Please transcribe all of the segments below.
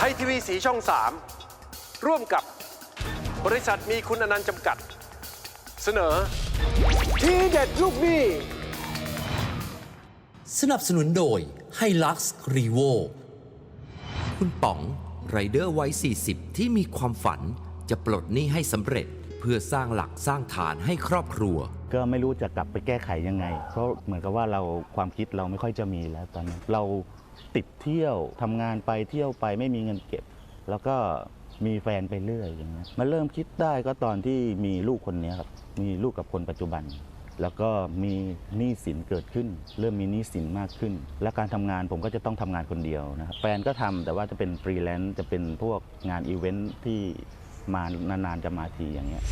ไทยทีวีสีช่อง 3 ร่วมกับบริษัทมีคุณอนันต์จำกัด เสนอ ทีเด็ดลูกหนี้สนับสนุนโดย h i l u x r e v o คุณป๋องไรเดอร์วัย 40 ที่มีความฝันจะปลดหนี้ให้สำเร็จเพื่อสร้างหลักสร้างฐานให้ครอบครัว ก็ไม่รู้จะกลับไปแก้ไขยังไง เพราะเหมือนกับว่าเราความคิดเราไม่ค่อยจะมีแล้วตอนนี้เรา ติดเที่ยวทำงานไปเที่ยวไปไม่มีเงินเก็บ แล้วก็มีแฟนไปเรื่อยอย่างเงี้ยมาเริ่มคิดได้ก็ตอนที่มีลูกคนเนี้ยครับมีลูกกับคนปัจจุบัน แล้วก็มีหนี้สินเกิดขึ้น เริ่มมีหนี้สินมากขึ้น และการทำงานผมก็จะต้องทำงานคนเดียวนะครับแฟนก็ทำแต่ว่าจะเป็นฟรีแลนซ์จะเป็นพวกงานอีเวนท์ที่มานานๆจะมาทีอย่างเงี้ย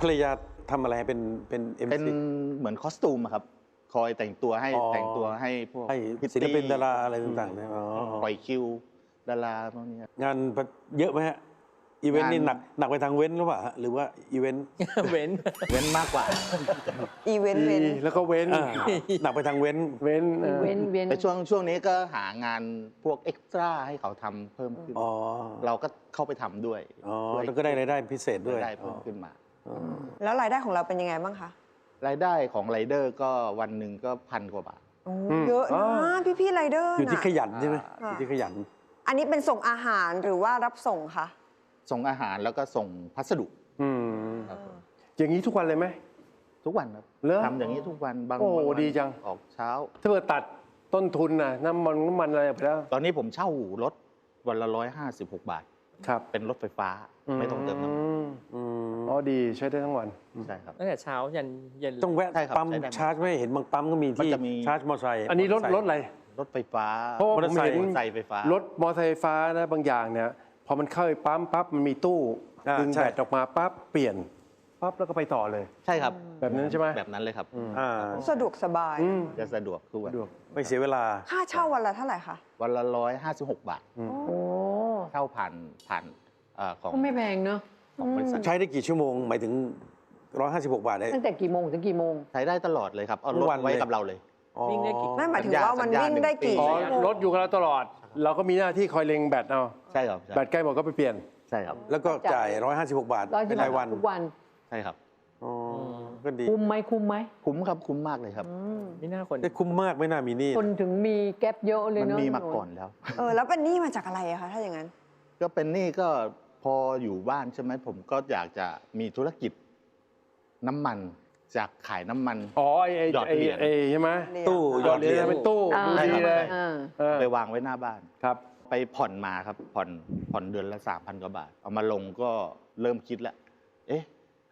ภรรยาทำอะไรเป็นเป็นเอ็มเป็นซีเหมือนคอสตูมอะครับ คอยแต่งตัวให้อ๋อ แต่งตัวให้พวกให้พิตตี้ศิลปินดาราอะไรต่างๆเนี่ยอ๋อปล่อยคิวดาราพวกเนี้ย งานเยอะไหมฮะอีเวนต์นี่งานหนักหนักไปทางเว้นหรือเปล่าฮะหรือว่าอีเวนต์เว้นเว้นมากกว่า อีเวนต์เว้นแล้วก็เว้นอ่าหนักไปทางเว้น เว้นเออ เว้นเว้นแต่ช่วงช่วงนี้ก็หางานพวกเอ็กซ์ตร้าให้เขาทำเพิ่มขึ้น อ๋อเราก็เข้าไปทำด้วยอ๋อช่ยแล้วก็ได้รายได้พิเศษด้วยได้เพิ่มขึ้นมาอ๋อแล้วรายได้ของเราเป็นยังไงบ้างคะ รายได้ของไรเดอร์ก็วันหนึ่งก็พันกว่าบาท โอ้เยอะนะพี่พี่ๆไรเดอร์อยู่ที่น่ะขยันใช่ไหมค่ะอยู่ที่ขยัน อันนี้เป็นส่งอาหารหรือว่ารับส่งคะส่งอาหารแล้วก็ส่งพัสดุอืมครับผมอย่างนี้ทุกวันเลยไหม ทุกวันครับเหรอทำอย่างนี้ทุกวันบางโอ้บางวันดีจัง ออกเช้า ถ้าเกิดตัดต้นทุนนะน้ำมันน้ำมันอะไรไปแล้ว ตอนนี้ผมเช่ารถวันละร้อยห้าสิบหกบาท ครับเป็นรถไฟฟ้า ไม่ต้องเติมน้ำมันอืมอืมอ๋อดีใช้ได้ทั้งวัน ใช่ครับ ตั้งแต่เช้ายันเย็นเลยต้องแวะใช่ครับปั๊มใช้ได้ชาร์จไหม่เห็นบางปั๊มก็มีมันที่จะมี ชาร์จมอเตอร์ไซค์อันนี้รถมเตรอถไซค์อะไร รถไฟฟ้าเพราะว่าผมมอเตอร์ไซค์เห็นมอเตอร์ไซค์ไฟฟ้ารรถมอเตอร์ไซค์ไฟฟ้านะบางอย่างเนี่ยพอมันเข้าไปปั๊มปั๊บมันมีตู้อ่าดึงใช่ แบตออกมาปั๊บเปลี่ยนปั๊บแล้วก็ไปต่อเลย ใช่ครับแบบนั้นใช่ไหม แบบนั้นเลยครับอ่าสะดวกสบาย อืม จะสะดวกทุกวันสะดวก ไม่เสียเวลา ค่าเช่าวันละเท่าไหร่คะวันละร้อยห้าสิบหกบาท โอ้ เช่าผ่านผ่านเอ่อของก็ไม่แพงเนอะของบริษัทใช้ได้กี่ชั่วโมง หมายถึง 156 บาทเนี่ย ตั้งแต่กี่โมงถึงกี่โมง ใช้ได้ตลอดเลยครับเอาทุรกถวันไว้เลย กับเราเลย อ๋อวิ่งได้กี่ ไม่หมายถึงสัญญาว่ามันสัญญาวิ่งได้กี่หนึ่งปีอ๋อชั่วโมง รถอยู่กับเราตลอด เราก็มีหน้าที่คอยเล็งแบตเอาใช่ครับใช่แบตใกล้หมดก็ไปเปลี่ยน ใช่ครับแล้วก็จ่าย 156 บาทร้อยเป็ที่นรายวัน ทุกวัน ใช่ครับอ๋อ ก็ดี คุ้มไหมคุ้มไหมคุ้มครับคุ้มมากเลยครับ ไม่น่าคนได้คุ้มมากไม่น่ามีหนี้คนถึงมีแก๊ปเยอะเลยมันเนอะมีมาก่อนแล้ว เออแล้วเป็นหนี้มาจากอะไรอะคะถ้าอย่างนั้น ก็เป็นหนี่ก็พออยู่บ้านใช่ไหมผมก็อยากจะมีธุรกิจน้ำมันจากขายน้ำมัน อ๋อไอ้ไอ้หยอดไอ้เหรียญ ไอ้ใช่ไหมตู้หหยยออดดเหเหรีรียยญญเป็นตู้อ่าดูดีเลยอ่า เออไปวางไว้หน้าบ้าน ครับ ไปผ่อนมาครับผ่อนผ่อนเดือนละสามพันกว่าบาท เอามาลงก็เริ่มคิดแล้ว เอ๊ะ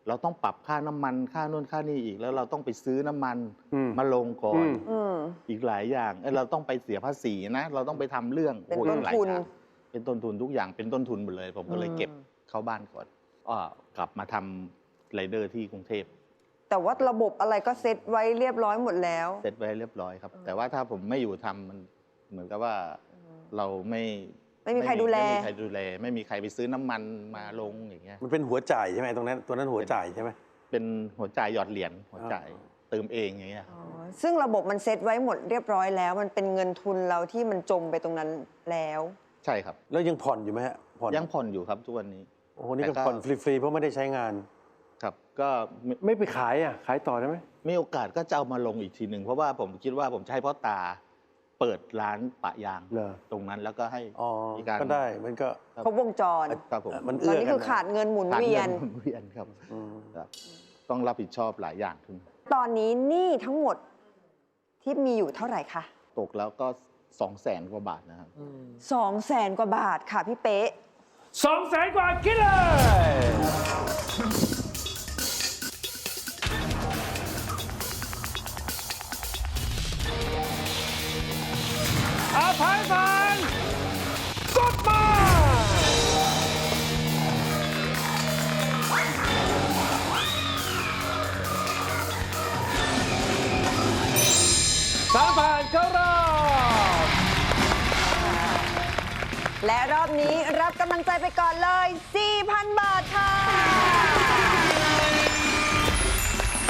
เราต้องปรับค่าน้ำมันค่านู่นค่านี่อีก แล้วเราต้องไปซื้อน้ำมันอืม มาลงก่ออืน ม อืม อีกหลายอย่างเอ้ยเราต้องไปเสียภาษีนะ เราต้องไปทำเรื่องเป็นโอ้ยต้นหลายทุน อย่างเป็นต้นทุนทุกอย่างเป็นต้นทุนหมดเลย ผมก็เลยเก็บเข้าบ้านก่อนอ้อกลับมาทำไรเดอร์ที่กรุงเทพแต่ว่าระบบอะไรก็เซ็ตไว้เรียบร้อยหมดแล้ว เสร็จไว้เรียบร้อยครับ แต่ว่าถ้าผมไม่อยู่ทำมันเหมือนกับว่าเราไม่ ไม่มีใครดูแล ไม่มีใครดูแล ไม่มีใครไปซื้อน้ำมันมาลงอย่างเงี้ย มันเป็นหัวจ่ายใช่ไหมตรงนั้นตัวนั้นหัวจ่ายใช่ไหมเป็นหัวจ่ายหยอดเหรียญหัวจ่ายเติมเองอย่างเงี้ยครับอ๋อซึ่งระบบมันเซ็ตไว้หมดเรียบร้อยแล้ว มันเป็นเงินทุนเราที่มันจมไปตรงนั้นแล้ว ใช่ครับ แล้วยังผ่อนอยู่ไหมฮะผ่อนยังผ่อนอยู่ครับทุกวันนี้ โอ้โหนี่ก็แต่ก็ ผ่อนฟรีๆเพราะไม่ได้ใช้งาน ครับ ก็มีไม่ไปขายอะขายต่อได้ไหมมีโอกาสก็จะเอามาลงอีกทีหนึ่งเพราะว่าผมคิดว่าผมจะให้พ่อตา เปิดร้านปะยางเหรอ ตรงนั้นแล้วก็ให้ อ๋อ มีการ ก็ได้มันก็ ครบวงจร ครับผมมัน ตเอื้อนอนี้กัคือขาดเงินหมุนขาดเวียนหมุนเวียนครับอืมครับ ต้องรับผิดชอบหลายอย่างขึ้น ตอนนี้หนี้ทั้งหมดที่มีอยู่เท่าไหร่คะตกแล้วก็สองแสนกว่าบาทนะครับ สองแสนกว่าบาทค่ะพี่เป๊ะ สองแสนกว่าคิดเลย และรอบนี้รับกำลังใจไปก่อนเลย 4,000 บาทค่ะ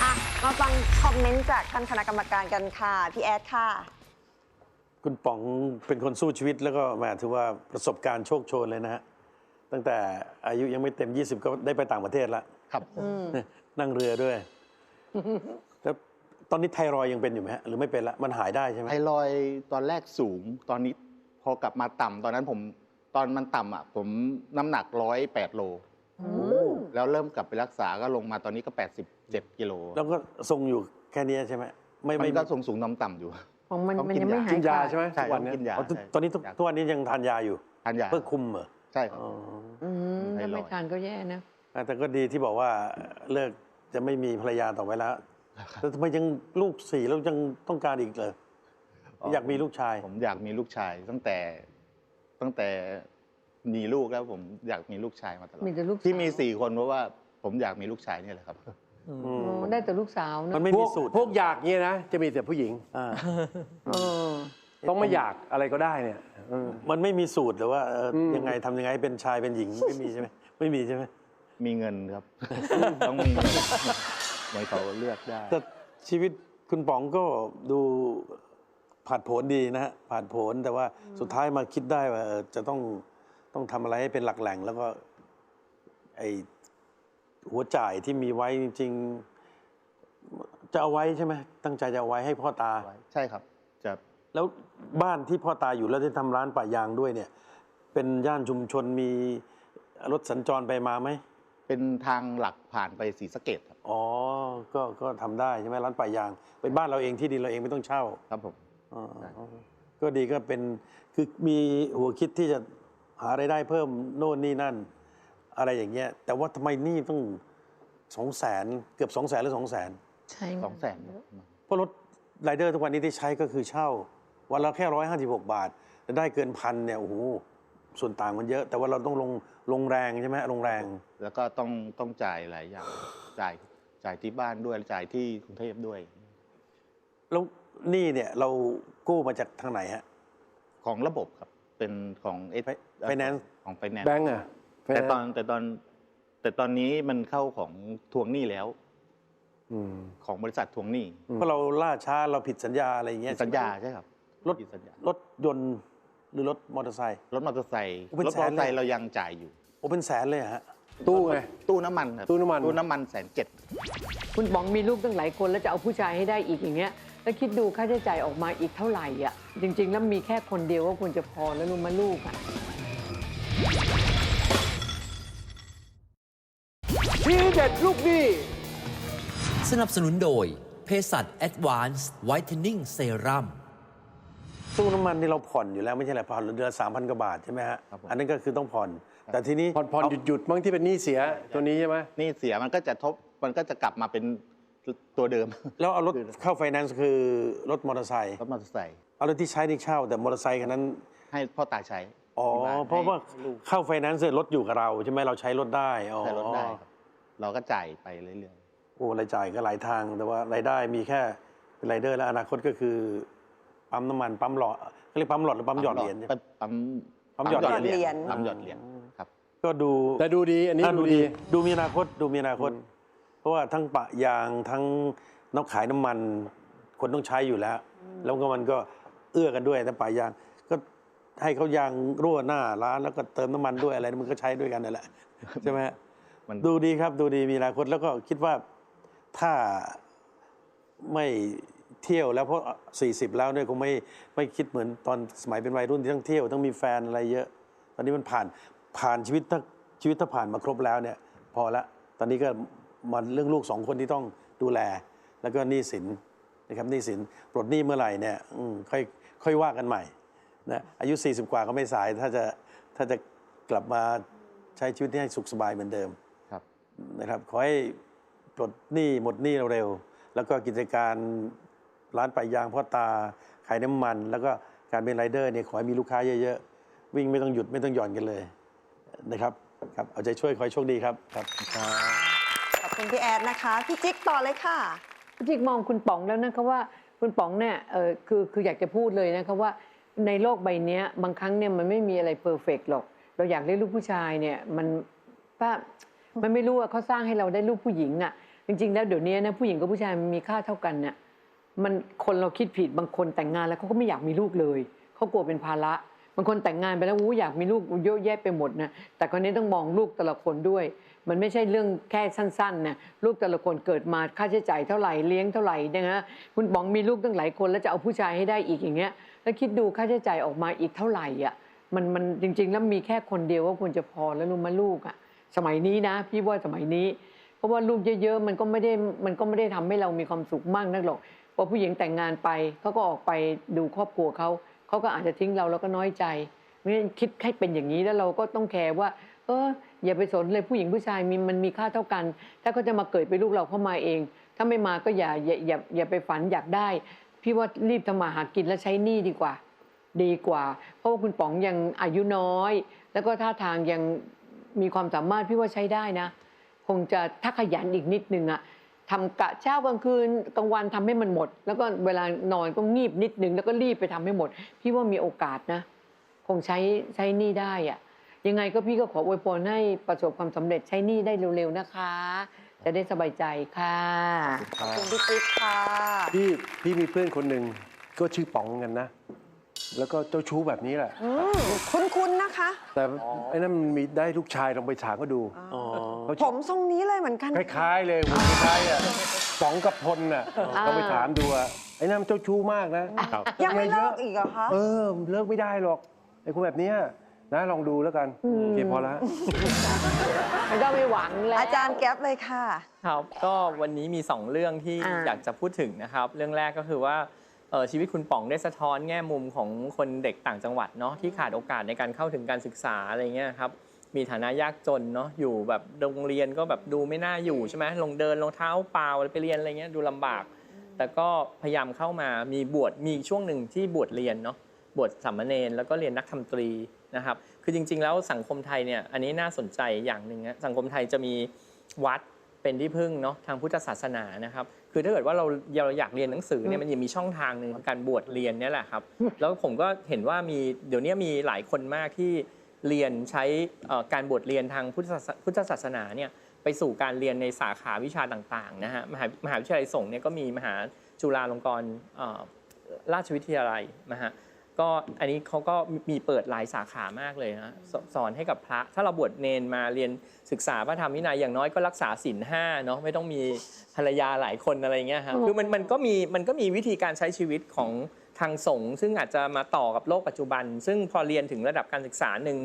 อะ มาฟังคอมเมนต์จากท่านคณะกรรมการกันค่ะ พี่แอดค่ะ คุณป๋องเป็นคนสู้ชีวิตแล้วก็แหมาถือว่าประสบการณ์โชคโชนเลยนะฮะ ตั้งแต่อายุยังไม่เต็ม 20 ก็ได้ไปต่างประเทศละครับ นั่งเรือด้วย แล้วตอนนี้ไทรอยด์ยังเป็นอยู่ไหมฮะหรือไม่เป็นละมันหายได้ใช่ไหมไทรอยด์ตอนแรกสูงตอนนี้พอกลับมาต่ำตอนนั้นผม ตอนมันต่ำอะ ผมน้ำหนักร้อยแปดโล แล้วเริ่มกลับไปรักษาก็ลงมาตอนนี้ก็ 87กิโลแล้วก็ทรงอยู่แค่นี้ใช่ไหมไม่มัไม่นก็สูงสูงต่ำต่ำๆอยู่ ของมันต้องมันกินยังไม่ยา หายกินยาขาดใช่ไหมใช่ทุกวันต้องเนี้กินยาอ๋อทุกใช่ ตอนนี้ทุกยาทุกวันนี้ยังทานยาอยู่ ทานยาเพื่อคุมเหรอใช่ครับ อ๋อ อืมไทรอยด์ ถ้าไม่ทานก็แย่นะ อะแต่ก็ดีที่บอกว่าเลิกจะไม่มีภรรยาต่อไปแล้วแต่ทำไมยังลูกสี่แล้วยังต้องการอีกเลย อยากมีลูกชาย ผมอยากมีลูกชายตั้งแต่ ตั้งแต่มีลูกแล้วผมอยากมีลูกชายมาตลอดมีแต่ลูกที่มีสาวสี่คนเพราะว่าผมอยากมีลูกชายเนี่ยแหละครับอืมอ๋อได้แต่ลูกสาวนะมันไม่พมีวกสูตรพวกอยากเงี้ยนะ จะมีแต่ผู้หญิงอ่าเออ ต้องไม่อยากอะไรก็ได้เนี่ยเออ มันไม่มีสูตรหรือว่าเอ่ออม ยังไงทำยังไงให้เป็นชายเป็นหญิง ไม่มีใช่ไหมไม่มีใช่ไหมมีเงินครับ ต้องมีเงินเหมือนเขาเลือกได้ แต่ชีวิตคุณป๋องก็ดู ผ่านผลดีนะฮะผ่านผลแต่ว่าสุดท้ายมาคิดได้ว่าเออจะต้องต้องทำอะไรให้เป็นหลักแหล่ง แล้วก็ไอหัวจ่ายที่มีไว้จริงๆจะเอาไว้ใช่ไหมตั้งใจจะเอาไว้ให้พ่อตาใช่ครับจะแล้วบ้านที่พ่อตาอยู่แล้วที่ทำร้านป่ายางด้วยเนี่ย เป็นย่านชุมชนมีรถสัญจรไปมาไหมเป็นทางหลักผ่านไปศรีสะเกดครับอ๋อก็ก็ทำได้ใช่ไหมร้านป่ายาง เป็นบ้านเราเองที่ดินเราเองไม่ต้องเช่า ครับผมอ๋อใช่ ก็ดีก็เป็นคือมีหัวคิดที่จะหารายได้เพิ่มโน่นนี่นั่น อะไรอย่างเงี้ย แต่ว่าทำไมหนี่ต้องสองแสนเกือบสองแสนหรือสองแสนใช่สองแสนเพราะรถไรเดอร์ทุกวันนี้ที่ใช้ก็คือเช่า วันละแค่ร้อยห้าสิบหกบาทแต่ได้เกินพันเนี่ยโอ้โหส่วนต่างมันเยอะ แต่ว่าเราต้องลงลงแรงใช่ไหมลงแรง แล้วก็ต้องต้องจ่ายหลายอย่างจ่ายจ่ายที่บ้านด้วยจ่ายที่กรุงเทพด้วยแล้ว หนี่เนี่ยเรากู้มาจากทางไหนฮะ ของระบบครับ เป็นของเอไฟ Finance ของไฟแนนซ์แบงก์อะ แต่ตอนแต่ตอน แต่ตอนนี้มันเข้าของทวงหนี้แล้วอืมของบริษัททวงหนี้เพราะเราล่าช้าเราผิดสัญญาอะไรอย่างเงี้ยสัญญาใช่ครับรถผิดสัญญารถยนต์หรือรถมอเตอร์ไซค์รถมอเตอร์ไซค์โอ้เป็นรถมอเตอร์ไซแสนค์เลยเรายังจ่ายอยู่โอ้เป็นแสนเลยเหรอฮะตู้ไงตู้น้ำมันครับตู้น้ำมันตู้น้ำมันแสนเจ็ดคุณป๋องมีลูกตั้งหลายคนแล้วจะเอาผู้ชายให้ได้อีกอย่างเงี้ย แล้วคิดดูค่าใช้จ่ายออกมาอีกเท่าไหร่อะ จริง ๆ แล้วมีแค่คนเดียวก็ควรจะพอแล้วรู้มาลูกอะทีเด็ดลูกหนี้สนับสนุนโดยเภสัช Advanced Whitening Serum ตู้น้ำมันนี่เราผ่อนอยู่แล้วไม่ใช่เหรอผ่อนเดือนสามพันกว่าบาทใช่ไหมฮะ อันนั้นก็คือต้องผ่อน แต่ทีนี้ผ่อนผ่อนหยุดหยุดๆมั้งที่เป็นหนี้เสียตัวนี้ใช่ไหมนี่เสียมันก็จะทบมันก็จะกลับมาเป็น ตัวเดิม แล้วเอารถเข้าไฟแนนซ์คือรถมอเตอร์ไซค์รถมอเตอร์ไซค์เอารถที่ใช้นี่เช่า แต่มอเตอร์ไซค์คันนั้น ให้พ่อตาใช้อ๋อที่บ้นเพราะว่าให้ลูกเข้าไฟแนนซ์รถอยู่กับเราใช่ไหมเราใช้รถได้อ๋อใช้รถได้ครับเราก็จ่ายไปเรื่อยโอ้รายจ่ายก็หลายทางแต่ว่ารายได้มีแค่เป็นรายเดอร์แล้วอนาคตก็คือปั๊มน้ำมันปั๊มหลอดเขาเรียกปั๊มหลอดหรือๆปั๊มหยอดเหรียญปั๊มปั๊มปั๊มหยอดเหรียญปั๊มหยอดเหรียญครับ ก็ดูแต่ดูดีอันนี้อะดูดี ดูมีอนาคตดูมีอนาคตเพ ราะว่าทั้งปะยางทั้งน้ำขายน้ำมัน คนต้องใช้อยู่แล้ว แล้วก็มันก็เอื้อกันด้วยแต่ปะยาง ก็ให้เขายางรั่วหน้าร้านแล้วก็เติมน้ำมันด้วยอะไรมันก็ใช้ด้วยกันนั่นแหละใช่ไหมฮะมันดูดีครับดูดีมีอนาคตแล้วก็คิดว่าถ้าไม่เที่ยวแล้วเพราะ 40 แล้วเนี่ยคงไม่ไม่คิดเหมือนตอนสมัยเป็นวัยรุ่นที่ต้องเที่ยวต้องมีแฟนอะไรเยอะ ตอนนี้มันผ่านผ่านชีวิตถ้าชีวิตถ้าผ่านมาครบแล้วเนี่ย พอละ ตอนนี้ก็ มาเรื่องลูกสองคนที่ต้องดูแล แล้วก็หนี้สินนะครับหนี้สินปลดหนี้เมื่อไหร่เนี่ยอืมค่อยค่อยว่ากันใหม่นะอายุ 40 กว่าก็ไม่สายถ้าจะถ้าจะกลับมาใช้ชีวิตที่ให้สุขสบายเหมือนเดิมครับนะครับขอให้ปลดหนี้หมดหนี้เร็วๆแล้วก็กิจการร้านปะยางพ่อตาขายน้ำมัน แล้วก็การเป็นไรเดอร์เนี่ยขอให้มีลูกค้าเยอะๆ วิ่งไม่ต้องหยุดไม่ต้องหย่อนกันเลยนะครับครับเอาใจช่วยขอให้โชคดีครับครับ คุณพี่แอดนะคะ พี่จิ๊กต่อเลยค่ะ พี่จิ๊กมองคุณป๋องแล้วนะคะว่าคุณป๋องเนี่ยเออคือคืออยากจะพูดเลยนะคะว่าในโลกใบนี้บางครั้งเนี่ยมันไม่มีอะไรเพอร์เฟกหรอก เราอยากได้ลูกผู้ชายเนี่ยมันป้ามันไม่รู้ว่าเขาสร้างให้เราได้ลูกผู้หญิงอะจริง ๆ แล้วเดี๋ยวนี้นะผู้หญิงกับผู้ชายมันมีค่าเท่ากันเนี่ยมันคนเราคิดผิดบางคนแต่งงานแล้วเขาก็ไม่อยากมีลูกเลยเขากลัวเป็นภาระ บางคนแต่งงานไปแล้วอู้อยากมีลูกเยอะแยะไปหมดนะแต่คนนี้ต้องมองลูกแต่ละคนด้วย มันไม่ใช่เรื่องแค่สั้นๆนะลูกแต่ละคนเกิดมาค่าใช้จ่ายเท่าไหร่เลี้ยงเท่าไหร่นะฮะคุณป๋องมีลูกตั้งหลายคนแล้วจะเอาผู้ชายให้ได้อีกอย่างเงี้ย แล้วคิดดูค่าใช้จ่ายออกมาอีกเท่าไหร่อะมันมันจริง ๆ แล้วมีแค่คนเดียวก็ควรจะพอแล้วรู้มาลูกอะสมัยนี้นะ พี่ว่าสมัยนี้เพราะว่าลูกเยอะๆมันก็ไม่ได้มันก็ไม่ได้ทำให้เรามีความสุขมากนักหรอกพอผู้หญิงแต่งงานไปเขาก็ออกไปดูครอบครัวเขา เขาก็อาจจะทิ้งเราแล้วก็น้อยใจไม่งั้นคิดให้เป็นอย่างนี้แล้วเราก็ต้องแคร์ว่า เอออย่าไปสนเลยผู้หญิงผู้ชายมีมันมีค่าเท่ากัน ถ้าเขาจะมาเกิดเป็นลูกเราเข้ามาเอง ถ้าไม่มาก็อย่าอย่าอย่าอย่าไปฝันอยากได้ พี่ว่ารีบทำมาหากินแล้วใช้หนี้ดีกว่า ดีกว่า เพราะว่าคุณป๋องยังอายุน้อย แล้วก็ท่าทางยังมีความสามารถพี่ว่าใช้ได้นะ คงจะถ้าขยันอีกนิดนึงอะ ทำกะเช้ากลางคืนกลางวันทำให้มันหมด แล้วก็เวลานอนก็งีบนิดนึง แล้วก็รีบไปทำให้หมด พี่ว่ามีโอกาสนะ คงใช้ใช้หนี้ได้อะยังไงก็พี่ก็ขออวยพรให้ประสบความสำเร็จใช้หนี้ได้เร็วๆนะคะ จะได้สบายใจค่ะขอบคุณพี่จิ๊กค่ะพี่พี่มีเพื่อนคนหนึ่งก็ชื่อป๋องกันนะ แล้วก็เจ้าชู้แบบนี้แหละอืมคุ้นๆนะคะ แต่ไอ้นั่นมันมีได้ลูกชายลองไปถามก็ดูอ๋อเขาผชื่อมทรงนี้เลยเหมือนกัน คล้ายๆเลยหุ่นคล้ายๆอะป๋องกับพลน่ะอ่าลองไปถามดูอะไอ้นั่นมันเจ้าชู้มากนะยังไม่เลิกอีกเหรอคะ เออเลิกไม่ได้หรอกไอ้คนแบบเนี้ยนะลองดูแล้วกันโอเคพอแล้วมันก็ไม่หวังแล้ว อาจารย์แก๊ปเลยค่ะ ครับก็วันนี้มี 2 เรื่องที่อ่า อยากจะพูดถึงนะครับ เรื่องแรกก็คือว่าเอ่อ ชีวิตคุณป๋องได้สะท้อนแง่มุมของคนเด็กต่างจังหวัดเนาะที่ขาดโอกาสในการเข้าถึงการศึกษาอะไรเงี้ยครับมีฐานะยากจนเนาะอยู่แบบโรงเรียนก็แบบดูไม่น่าอยู่ใช่ไหมลงเดินรองเท้าเปล่าไปเรียนอะไรเงี้ยดูลำบาก แต่ก็พยายามเข้ามามีบวชมีช่วงหนึ่งที่บวชเรียนเนาะบวชสามเณรแล้วก็เรียนนักธรรมตรีนะครับคือจริง ๆ แล้วสังคมไทยเนี่ยอันนี้น่าสนใจอย่างหนึ่งนะสังคมไทยจะมีวัดเป็นที่พึ่งเนาะทางพุทธศาสนานะครับ คือถ้าเกิดว่าเราเราอยากเรียนหนังสือเนี่ยมันยังมีช่องทางหนึ่งของการบวชเรียนเนี่ยแหละครับ แล้วผมก็เห็นว่ามีเดี๋ยวนี้มีหลายคนมากที่เรียนใช้เอ่อการบวชเรียนทางพุทธศาสพุทธศาสนาเนี่ยไปสู่การเรียนในสาขาวิชาต่างๆนะฮะมหามหาวิทยาลัยสงฆ์เนี่ยก็มีมหาจุฬาลงกรณ์เอ่อราชวิทยาลัยนะฮะ ก็อันนี้เขาก็มีเปิดหลายสาขามากเลยนะสสอนให้กับพระ ถ้าเราบวชเนนมาเรียนศึกษาพระธรรมวินัยอย่างน้อยก็รักษาศีลห้าเนาะไม่ต้องมีภรรยาหลายคนอะไรเงี้ยครับคือมันมันก็มีมันก็มีวิธีการใช้ชีวิตของทางสงฆ์ซึ่งอาจจะมาต่อกับโลกปัจจุบัน ซึ่งพอเรียนถึงระดับการศึกษาหนึ่ง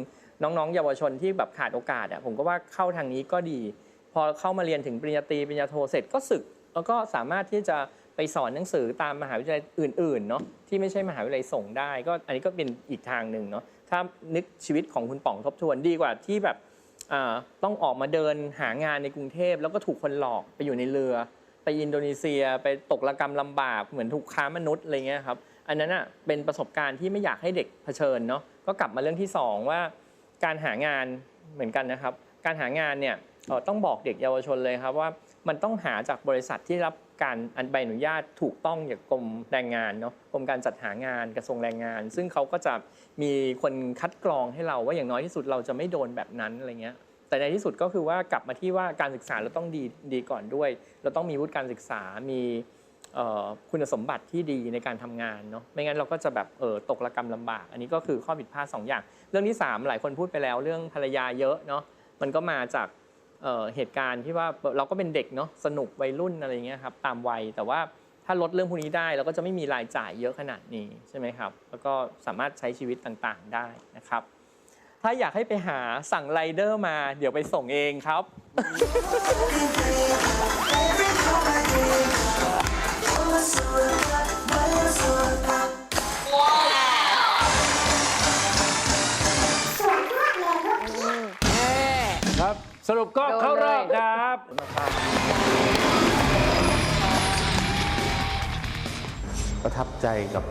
น้องๆ เยาวชนที่แบบขาดโอกาสอะผมก็ว่าเข้าทางนี้ก็ดี พอเข้ามาเรียนถึงปริญญาตรีปริญญาโทเสร็จก็ศึก แล้วก็สามารถที่จะ ไปสอนหนังสือตามมหาวิทยาลัยอื่นๆเนาะที่ไม่ใช่มหาวิทยาลัยส่งได้ ก็อันนี้ก็เป็นอีกทางหนึ่งเนาะถ้านึกชีวิตของคุณป๋องทบทวนดีกว่าที่แบบต้องออกมาเดินหางานในกรุงเทพ แล้วก็ถูกคนหลอกไปอยู่ในเรือ ไปอินโดนีเซียไปตกระกรรมลำบากเหมือนถูกค้ามนุษย์อะไรเงี้ยครับอันนั้นอะเป็นประสบการณ์ที่ไม่อยากให้เด็กเผชิญเนาะก็กลับมาเรื่องที่สองว่า การหางานเหมือนกันนะครับ การหางานเนี่ยต้องบอกเด็กเยาวชนเลยครับว่ามันต้องหาจากบริษัทที่รับ การอันใบอนุญาตถูกต้องจากกรมแรงงานเนาะกรมการจัดหางานกระทรวงแรงงาน ซึ่งเขาก็จะมีคนคัดกรองให้เราว่าอย่างน้อยที่สุดเราจะไม่โดนแบบนั้นอะไรเงี้ยแต่ในที่สุดก็คือว่ากลับมาที่ว่าการศึกษาเราต้องดีดีก่อนด้วย เราต้องมีวุฒิการศึกษา มีคุณสมบัติที่ดีในการทำงานเนาะ ไม่งั้นเราก็จะแบบเออตกระกรรมลำบาก อันนี้ก็คือข้อผิดพลาดสองอย่าง เรื่องที่สามหลายคนพูดไปแล้วเรื่องภรรยาเยอะเนาะ มันก็มาจาก เเหตุการณ์ที่ว่าเราก็เป็นเด็กเนาะสนุกวัยรุ่นอะไรเงี้ยครับตามวัยแต่ว่าถ้าลดเรื่องพวกนี้ได้เราก็จะไม่มีรายจ่ายเยอะขนาดนี้ใช่ไหมครับ แล้วก็สามารถใช้ชีวิตต่างๆได้นะครับ ถ้าอยากให้ไปหาสั่งไรเดอร์มา เดี๋ยวไปส่งเองครับครั รุปก็โดนเข้ารอบเลยครับ ประทับใจกับ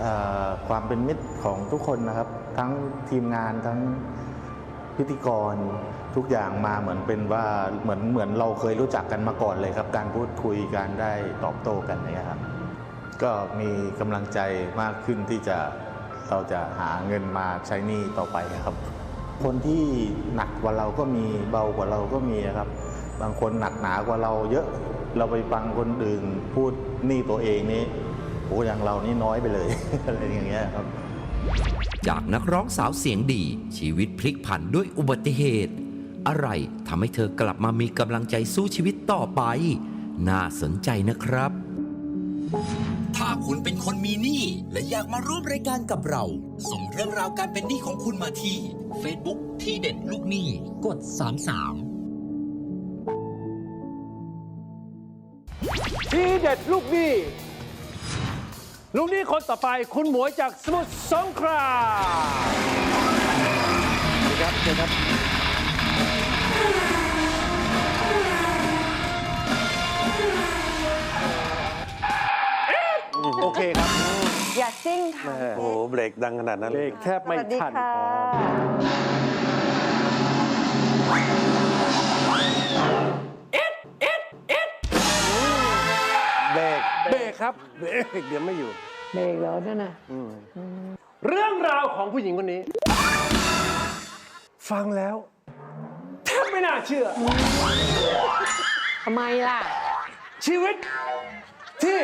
เอ่อความเป็นมิตรของทุกคนนะครับ ทั้งทีมงานทั้งพิธีกรทุกอย่างมาเหมือนเป็นว่าเหมือนเหมือนเราเคยรู้จักกันมาก่อนเลยครับ การพูดคุยการได้ตอบโต้กันเนี่ยครับก็มีกำลังใจมากขึ้นที่จะเราจะหาเงินมาใช้หนี้ต่อไปครับ คนที่หนักกว่าเราก็มีเบากว่าเราก็มีนะครับ บางคนหนักหนากว่าเราเยอะเราไปฟังคนอื่นพูดนี้ตัวเองนี่โอ้อย่างเรานี่น้อยไปเลย อะไรอย่างเงี้ยครับ จากนักร้องสาวเสียงดี ชีวิตพลิกผันด้วยอุบัติเหตุ อะไรทำให้เธอกลับมามีกำลังใจสู้ชีวิตต่อไป น่าสนใจนะครับ คุณเป็นคนมีหนี้และอยากมาร่วมรายการกับเรา ส่งเรื่องราวการเป็นหนี้ของคุณมาที่ Facebook ที่เด็ดลูกหนี้กด 33 ทีเด็ดลูกหนี้ลูกหนี้คนต่อไปคุณหมวยจากสมุทรสงครามสวัสดีครับเชิญครับ โอเคครับอย่าซิ่งค่ะโอ้โหเบรกดังขนาดนั้นเลขแทบไม่สวัสดีทันค่ะเบรกเบรกครับเบรกเดี๋ยวไม่อยู่เบรกแล้วนั่นน่ะเรื่องราวของผู้หญิงคนนี้ ฟังแล้วแทบไม่น่าเชื่อทำไมล่ะ ชีวิตที่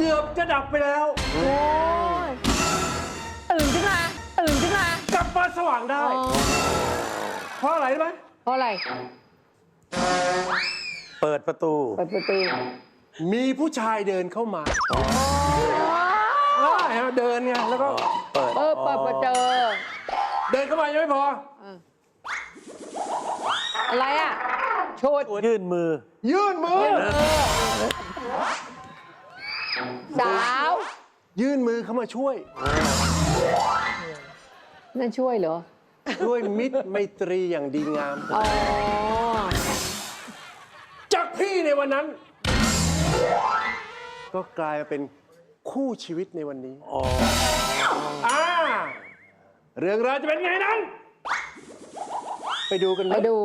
เกือบจะดับไปแล้วโอ้ยตื่นขึ้นมา ตื่นขึ้นมากลับมาสว่างได้อ๋อเพราะอะไรรู้ไหมเพราะอะไร เปิดประตู เปิดประตูมีผู้ชายเดินเข้ามาได้ฮะเดินไงแล้วก็ เปิด เออเปิดประตูเดินเข้ามายังไม่พอ อะไรอะชุดยื่นมือ ยื่นมือ สาวยื่นมือเข้ามาช่วย นั่นช่วยเหรอ ด้วยมิตรไมตรีอย่างดีงาม อ๋อ จากพี่ในวันนั้น ก็กลายมาเป็นคู่ชีวิตในวันนี้อ๋ออ่าเรื่องราวจะเป็นไงนั้น ไปดูกันไหม ไปดู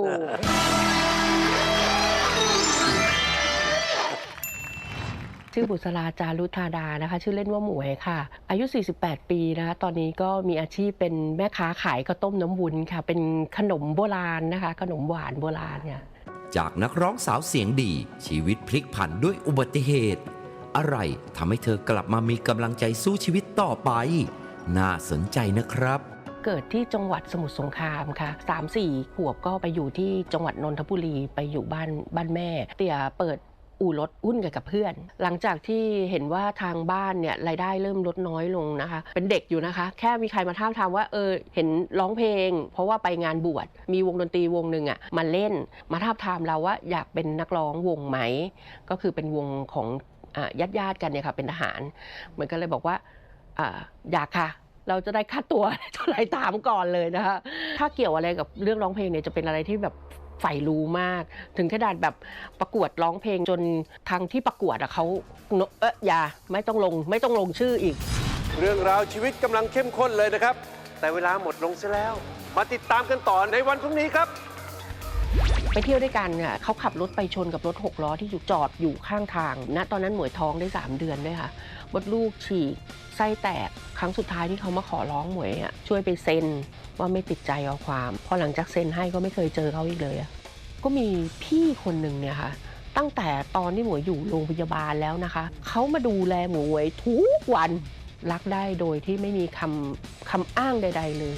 ชื่อบุษราจารุธาดานะคะ ชื่อเล่นว่าหมวยค่ะ อายุ 48 ปีนะคะตอนนี้ก็มีอาชีพเป็นแม่ค้าขายข้าวต้มน้ำวุ้นค่ะ เป็นขนมโบราณนะคะ ขนมหวานโบราณเนี่ยจากนักร้องสาวเสียงดี ชีวิตพลิกผันด้วยอุบัติเหตุ อะไรทำให้เธอกลับมามีกำลังใจสู้ชีวิตต่อไป น่าสนใจนะครับเกิดที่จังหวัดสมุทรสงครามค่ะ3 4ขวบก็ไปอยู่ที่จังหวัดนนทบุรีไปอยู่บ้านบ้านแม่ เตี่ยเปิด อู่รถหุ้นกันกับเพื่อน หลังจากที่เห็นว่าทางบ้านเนี่ยรายได้เริ่มลดน้อยลงนะคะ เป็นเด็กอยู่นะคะ แค่มีใครมาท้าทามว่าเออเห็นร้องเพลง เพราะว่าไปงานบวชมีวงดนตรีวงหนึ่งอะ่ะมาเล่นมาท้าทามเราว่าอยากเป็นนักร้องวงไหม ก็คือเป็นวงของญาติญาติกันเนี่ยค่ะเป็นทหารเหมือนกันเลยบอกว่าอ่าอยากค่ะเราจะได้ค่าตัวเท่าไร่ถามก่อนเลยนะคะถ้าเกี่ยวอะไรกับเรื่องร้องเพลงเนี่ยจะเป็นอะไรที่แบบ ใฝ่รู้มาก ถึงขนาดแบบประกวดร้องเพลงจนทางที่ประกวดอะเขาเอออย่าไม่ต้องลงไม่ต้องลงชื่ออีก เรื่องราวชีวิตกำลังเข้มข้นเลยนะครับ แต่เวลาหมดลงซะแล้ว มาติดตามกันต่อในวันพรุ่งนี้ครับ ไปเที่ยวด้วยกันเนี่ยเขาขับรถไปชนกับรถหกล้อที่อยู่จอดอยู่ข้างทางณตอนนั้นหมวยท้องได้ 3 เดือนด้วยค่ะมดลูกฉีกไส้แตกครั้งสุดท้ายที่เขามาขอร้องหมวยอะช่วยไปเซ็นว่าไม่ติดใจเอาความ พอหลังจากเซ็นให้ก็ไม่เคยเจอเขาอีกเลยก็มีพี่คนหนึ่งเนี่ยค่ะตั้งแต่ตอนที่หมวยอยู่โรงพยาบาลแล้วนะคะ เขามาดูแลหมวยทุกวันรักได้โดยที่ไม่มีคำคำอ้างใด ๆ เลย